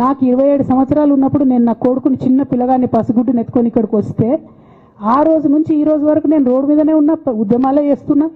నాకు ఇరవై ఏడు సంవత్సరాలు ఉన్నప్పుడు నేను నా కొడుకుని చిన్న పిల్లగాన్ని పసిగుడ్డు నెత్తుకొని ఇక్కడికి వస్తే ఆ రోజు నుంచి ఈ రోజు వరకు నేను రోడ్డు మీదనే ఉన్నా ఉద్యమాలే చేస్తున్నా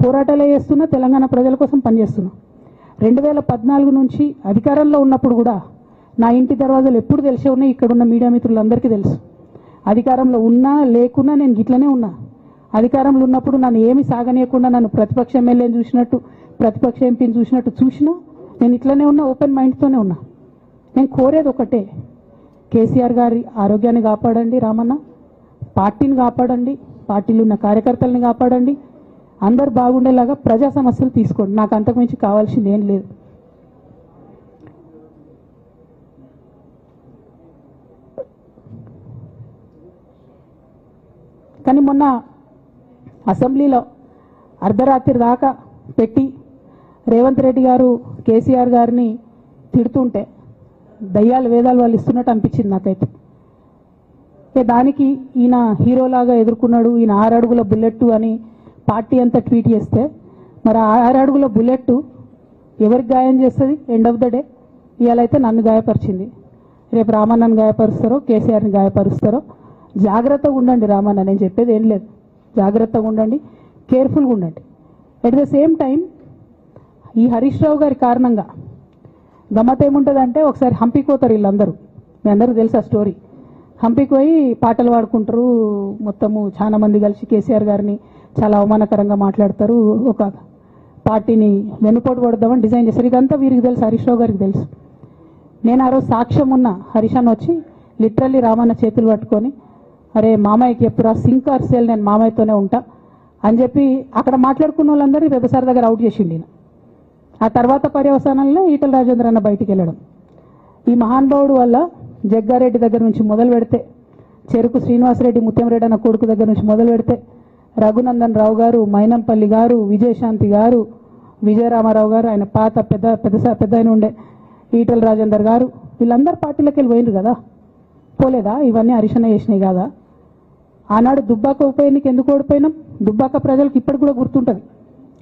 పోరాటాలే చేస్తున్నా తెలంగాణ ప్రజల కోసం పనిచేస్తున్నా. రెండు వేల పద్నాలుగు నుంచి అధికారంలో ఉన్నప్పుడు కూడా నా ఇంటి దర్వాజాలు ఎప్పుడు తెలిసే ఉన్నాయి ఇక్కడ ఉన్న మీడియా మిత్రులందరికీ తెలుసు. అధికారంలో ఉన్నా లేకున్నా నేను గిట్లనే ఉన్నా. అధికారంలో ఉన్నప్పుడు నన్ను ఏమి సాగనీయకుండా నన్ను ప్రతిపక్ష ఎమ్మెల్యేని చూసినట్టు ప్రతిపక్ష ఎంపీని చూసినట్టు చూసినా నేను ఇట్లనే ఉన్నా ఓపెన్ మైండ్తోనే ఉన్నా. నేను కోరేది ఒకటే. కేసీఆర్ గారి ఆరోగ్యాన్ని కాపాడండి రామన్న. పార్టీని కాపాడండి. పార్టీలు ఉన్న కార్యకర్తల్ని కాపాడండి. అందరు బాగుండేలాగా ప్రజా సమస్యలు తీసుకోండి. నాకు అంతకుమించి కావాల్సింది ఏం లేదు. కానీ మొన్న అసెంబ్లీలో అర్ధరాత్రి దాకా పెట్టి రేవంత్ రెడ్డి గారు కేసీఆర్ గారిని తిడుతుంటే దయ్యాలు వేదాలు వాళ్ళు ఇస్తున్నట్టు అనిపించింది నాకైతే. ఏ దానికి ఈయన హీరోలాగా ఎదుర్కొన్నాడు ఈయన ఆరు అడుగుల బుల్లెట్ అని పార్టీ అంతా ట్వీట్ చేస్తే మరి ఆ ఆరు అడుగుల బుల్లెట్ ఎవరికి గాయం చేస్తుంది? ఎండ్ ఆఫ్ ద డే ఇవాళైతే నన్ను గాయపరిచింది. రేపు రామన్నను గాయపరుస్తారో కేసీఆర్ని గాయపరుస్తారో జాగ్రత్తగా ఉండండి రామన్న నేను చెప్పేది ఏం లేదు. జాగ్రత్తగా ఉండండి కేర్ఫుల్గా ఉండండి. ఎట్ ద సేమ్ టైం ఈ హరీష్ రావు గారి కారణంగా గమ్మత్ ఏముంటుందంటే ఒకసారి హంపికి పోతారు వీళ్ళందరూ. మీ అందరికీ తెలుసు ఆ స్టోరీ? హంపికి పోయి పాటలు పాడుకుంటారు. మొత్తము చాలా మంది కలిసి కేసీఆర్ గారిని చాలా అవమానకరంగా మాట్లాడతారు. ఒక పార్టీని వెనుపోటు పడదామని డిజైన్ చేశారు ఇదంతా వీరికి తెలుసు హరీష్ రావు గారికి తెలుసు. నేను ఆ రోజు సాక్ష్యం ఉన్న హరీష్ అన్న వచ్చి లిటరల్లీ రామన్న చేతులు పట్టుకొని అరే మామయ్యకి చెప్పురా సింక్ ఆర్ సేల్ నేను మామయ్యతోనే ఉంటా అని చెప్పి అక్కడ మాట్లాడుకున్న వాళ్ళందరూ వెబసార్ దగ్గర అవుట్ చేసిండి నేను ఆ తర్వాత పర్యవసానంలో ఈటల రాజేంద్ర అన్న బయటికి వెళ్ళడం. ఈ మహానుభావుడు వల్ల జగ్గారెడ్డి దగ్గర నుంచి మొదలు పెడితే చెరుకు శ్రీనివాసరెడ్డి ముత్యంరెడ్డి అన్న కొడుకు దగ్గర నుంచి మొదలు పెడితే రఘునందన్ రావు గారు మైనంపల్లి గారు విజయశాంతి గారు విజయరామారావు గారు ఆయన పాత పెద్ద పెద్ద పెద్ద ఆయన ఉండే ఈటల రాజేందర్ గారు వీళ్ళందరూ పార్టీలోకి వెళ్ళి పోయినరు కదా? పోలేదా? ఇవన్నీ అరిశన చేసినాయి కాదా? ఆనాడు దుబ్బాక ఉప ఎన్నిక ఎందుకు ఓడిపోయినాం? దుబ్బాక ప్రజలకు ఇప్పటికి కూడా గుర్తుంటుంది.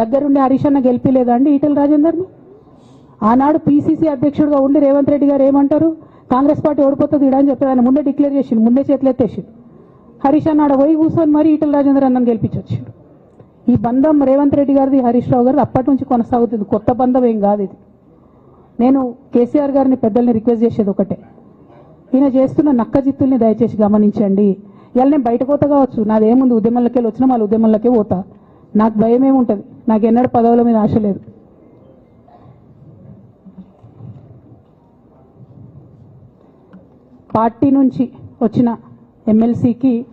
దగ్గరుండి హరీష్ అన్న గెలిపిలేదా అండి ఈటల రాజేందర్ని? ఆనాడు పీసీసీ అధ్యక్షుడిగా ఉండి రేవంత్ రెడ్డి గారు ఏమంటారు? కాంగ్రెస్ పార్టీ ఓడిపోతుంది ఇడా అని చెప్పారు. ఆయన ముందే డిక్లేర్ చేసిండు. ముందే చేతులు ఎత్తేసిండు. హరీష్ అన్న ఆడ పోయి కూర్చొని మరి ఈటల రాజేందర్ అన్నను గెలిపించొచ్చిండు. ఈ బంధం రేవంత్ రెడ్డి గారిది హరీష్ రావు గారిది అప్పటి నుంచి కొనసాగుతుంది. కొత్త బంధం ఏం కాదు ఇది. నేను కేసీఆర్ గారిని పెద్దల్ని రిక్వెస్ట్ చేసేది ఒకటే. ఈయన చేస్తున్న నక్క జిత్తుల్ని దయచేసి గమనించండి. ఇవాళ నేను బయట పోతా కావచ్చు. నాదేముంది ఉద్యమంలోకి వెళ్ళి వచ్చినా వాళ్ళ ఉద్యమంలోకే పోతా. నాకు భయం ఏముంటుంది నాకు ఎన్నడూ పదవుల మీద ఆశ లేదు. పార్టీ నుంచి వచ్చిన ఎమ్మెల్సీకి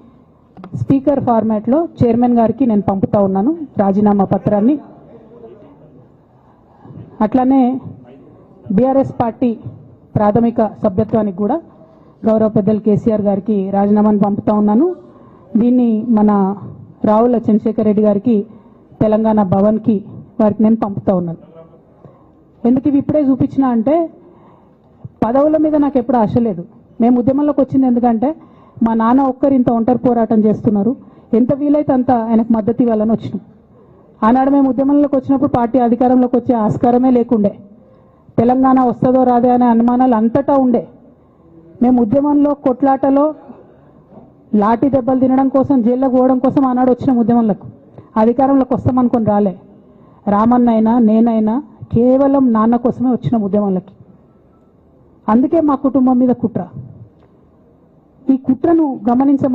స్పీకర్ ఫార్మాట్లో చైర్మన్ గారికి నేను పంపుతా ఉన్నాను. రాజీనామా పత్రాన్ని. అట్లానే బీఆర్ఎస్ పార్టీ ప్రాథమిక సభ్యత్వానికి కూడా గౌరవ పెద్దలు కేసీఆర్ గారికి రాజీనామాను పంపుతా ఉన్నాను. దీన్ని మన రావుల చంద్రశేఖర్ రెడ్డి గారికి తెలంగాణ భవన్కి వారికి నేను పంపుతా ఉన్నాను. ఎందుకు ఇవి ఇప్పుడే చూపించిన అంటే పదవుల మీద నాకు ఎప్పుడు ఆశ లేదు. మేము ఉద్యమంలోకి వచ్చింది ఎందుకంటే మా నాన్న ఒక్కరు ఇంత ఒంటరి పోరాటం చేస్తున్నారు. ఎంత వీలైతే అంత ఆయనకు మద్దతు ఇవ్వాలని వచ్చినాం. ఆనాడు మేము ఉద్యమంలోకి వచ్చినప్పుడు పార్టీ అధికారంలోకి వచ్చే ఆస్కారమే లేకుండే. తెలంగాణ వస్తుందో రాదే అనే అనుమానాలు అంతటా ఉండే. మేము ఉద్యమంలో కొట్లాటలో లాఠీ దెబ్బలు తినడం కోసం జైల్లో పోవడం కోసం ఆనాడు వచ్చిన ఉద్యమంలకు అధికారంలోకి వస్తామనుకొని రాలే. రామన్నైనా నేనైనా కేవలం నాన్న కోసమే వచ్చిన ఉద్యమంలోకి అందుకే మా కుటుంబం మీద కుట్ర. ఈ కుట్రను గమనించమని